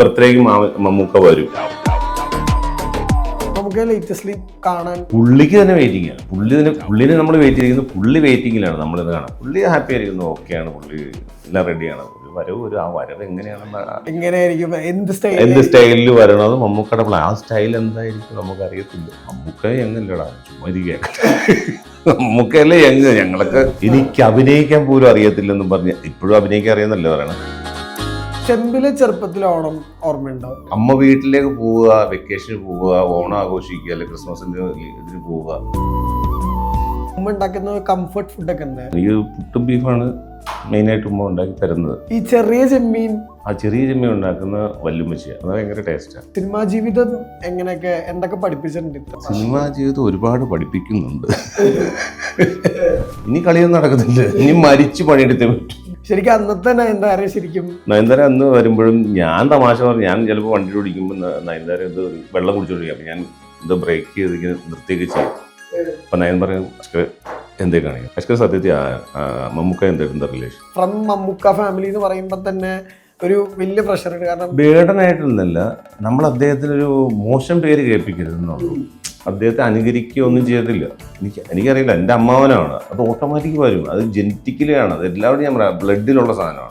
ബർത്ത്ഡേക്ക് മമ്മൂക്ക വരും. നമുക്ക് ലേറ്റസ്റ്റ്ലി കാണാൻ പുള്ളിക്ക് തന്നെ വെയിറ്റിംഗ് ആണ്. പുള്ളി തന്നെ പുള്ളിനെ നമ്മൾ വെയിറ്റ് ചെയ്തിരിക്കുന്നത് പുള്ളി വെയിറ്റിംഗിലാണ് നമ്മൾ ഇത് കാണാം പുള്ളി ഹാപ്പി ആയിരിക്കുന്നു ഓക്കെയാണ് പുള്ളി. എല്ലാം റെഡിയാണ് ഒരു വരവ് ഒരു ആ വരവ് എങ്ങനെയാണെന്ന് എങ്ങനെയായിരിക്കും? എന്ത് സ്റ്റൈൽ എന്ത് സ്റ്റൈലിൽ വരണം? മമ്മൂക്കയുടെ പ്ലാൻ ആ സ്റ്റൈൽ എന്തായിരിക്കും നമുക്ക് അറിയത്തില്ല മമ്മൂക്ക എങ്ങല്ലടാ ചുമ്മാ മമ്മൂക്കയല്ലേ എങ്ങ് ഞങ്ങളൊക്കെ എനിക്ക് അഭിനയിക്കാൻ പോലും അറിയത്തില്ലെന്നും പറഞ്ഞ്. ഇപ്പോഴും അഭിനയിക്കാൻ അറിയുന്നല്ലേ പറയണം? ചെമ്പിലെ ചെറുപ്പത്തിൽ ഓണം ഓർമ്മയുണ്ടോ? അമ്മ വീട്ടിലേക്ക് പോവുക വെക്കേഷന് പോവുക ഓണം ആഘോഷിക്കുക അല്ലെങ്കിൽ ക്രിസ്മസിന്റെ ഇതിന് പോവുക. ഉമ്മ ഉണ്ടാക്കുന്ന കംഫർട്ട് ഫുഡൊക്കെ ഉണ്ട് ഈ പുട്ടും ബീഫാണ് മെയിനായിട്ട് ഉമ്മ ഉണ്ടാക്കി തരുന്നത്. ഈ ചെറിയ ചെമ്മീൻ? ആ ചെറിയ ചെമ്മീൻ ഉണ്ടാക്കുന്ന വല്ലുമ്മച്ചിയാണ്. അത് ഭയങ്കര ടേസ്റ്റാണ് സിനിമാ ജീവിതം എങ്ങനെയൊക്കെ എന്തൊക്കെ പഠിപ്പിച്ചിട്ടുണ്ട്? സിനിമാ ജീവിതം ഒരുപാട് പഠിപ്പിക്കുന്നുണ്ട്. ഇനി കളിയൊന്നും നടക്കുന്നില്ല ഇനി മരിച്ചു പണിയെടുത്തേ പറ്റും. ശരിക്കും അന്നത്തെ നയൻതാര ശരിക്കും? നയൻതാര അന്ന് വരുമ്പോഴും ഞാൻ തമാശ പറഞ്ഞു ഞാൻ ചിലപ്പോൾ വണ്ടി ഓടിക്കുമ്പോൾ നയൻതാര ഇത് വെള്ളം കുടിച്ചോണ്ടിരിക്കും. അപ്പം ഞാൻ ഇത് ബ്രേക്ക് ചെയ്ത് നിർത്തിയൊക്കെ ചെയ്യും. അപ്പം നയൻ പറയും അഷ്കർ എന്തേ കാണിക്കും അഷ്കർ സത്യത്തിൽ മമ്മൂക്ക എന്താ എന്താ റിലേഷൻ ഫ്രം മമ്മൂക്ക ഫാമിലി എന്ന് പറയുമ്പോൾ തന്നെ ഒരു വലിയ പ്രഷർ കാരണം ബേഡനായിട്ടൊന്നല്ല നമ്മൾ അദ്ദേഹത്തിന് ഒരു മോശം പേര് കേൾപ്പിക്കരുതെന്നുള്ളൂ. അദ്ദേഹത്തെ അനുകരിക്കുകയോ ഒന്നും ചെയ്തില്ല. എനിക്ക് എനിക്കറിയില്ല എന്റെ അമ്മാവനാണ്. അത് ഓട്ടോമാറ്റിക് വരും. അത് ജനറ്റിക്കലി ആണ്. അത് എല്ലാവരും ഞാൻ ബ്ലഡിലുള്ള സാധനമാണ്.